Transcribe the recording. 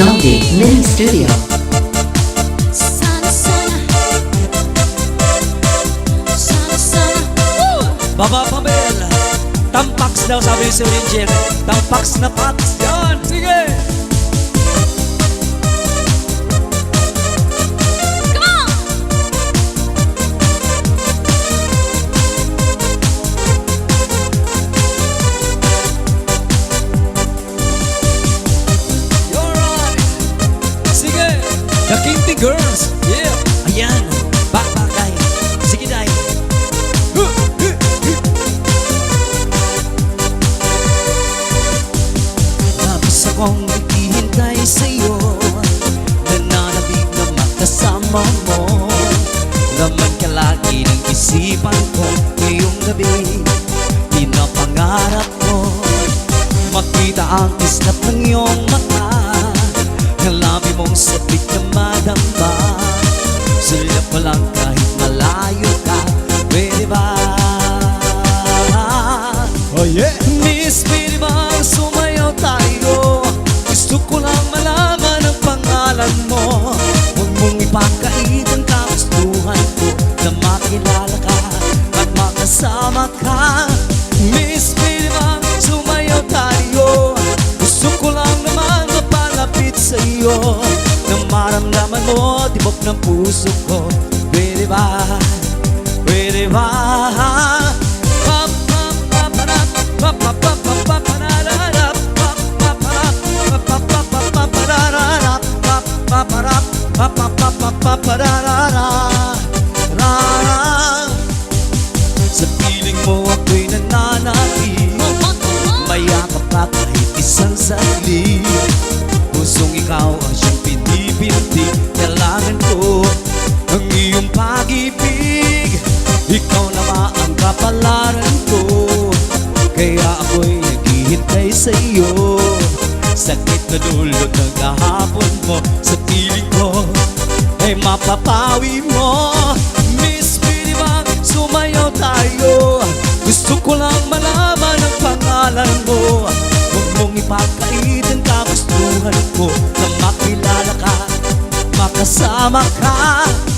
Zombie Mini Studio. Baba Pamel, tampax daw sabi si Angel. Tampax na pax. Yan, sige. Girls. Yeah. Ayan. Day. Sige, huh. Labis akong naghihintay sa'yo Nananabig na makasama mo Naman ka lagi ng isipan ko Ngayong gabi Pinapangarap ko Makita ang islap ng iyong mata Ang labi mong sabik na madamba Sulap mo lang kahit malayo ka Pwede ba? Oh yeah! Miss, pwede ba sumayaw tayo? Gusto ko lang malaman ang pangalan mo Huwag mong ipakait ang kagustuhan ko Na makilala ka at makasama ka Miss, pwede ba sumayaw tayo? Gusto ko lang naman mapalapit sa maramdaman mo, tibok ng puso ko Pwede ba? Pwede ba? Sa piling mo ako'y nananati Mayakap ka kahit isang saglit Pusong ikaw ang siyang pinipinti Kailangan ko ang iyong pag-ibig. Ikaw na ba ang kapalaran ko? Kaya ako'y naghihintay sa iyo Sakit na dulot ng kahapon mo Sa piling ko. Ay mapapawi mo. Miss, bang sumayaw tayo? Gusto ko lang malaman ang pangalan mo. Huwag mong ipagkait makasama ka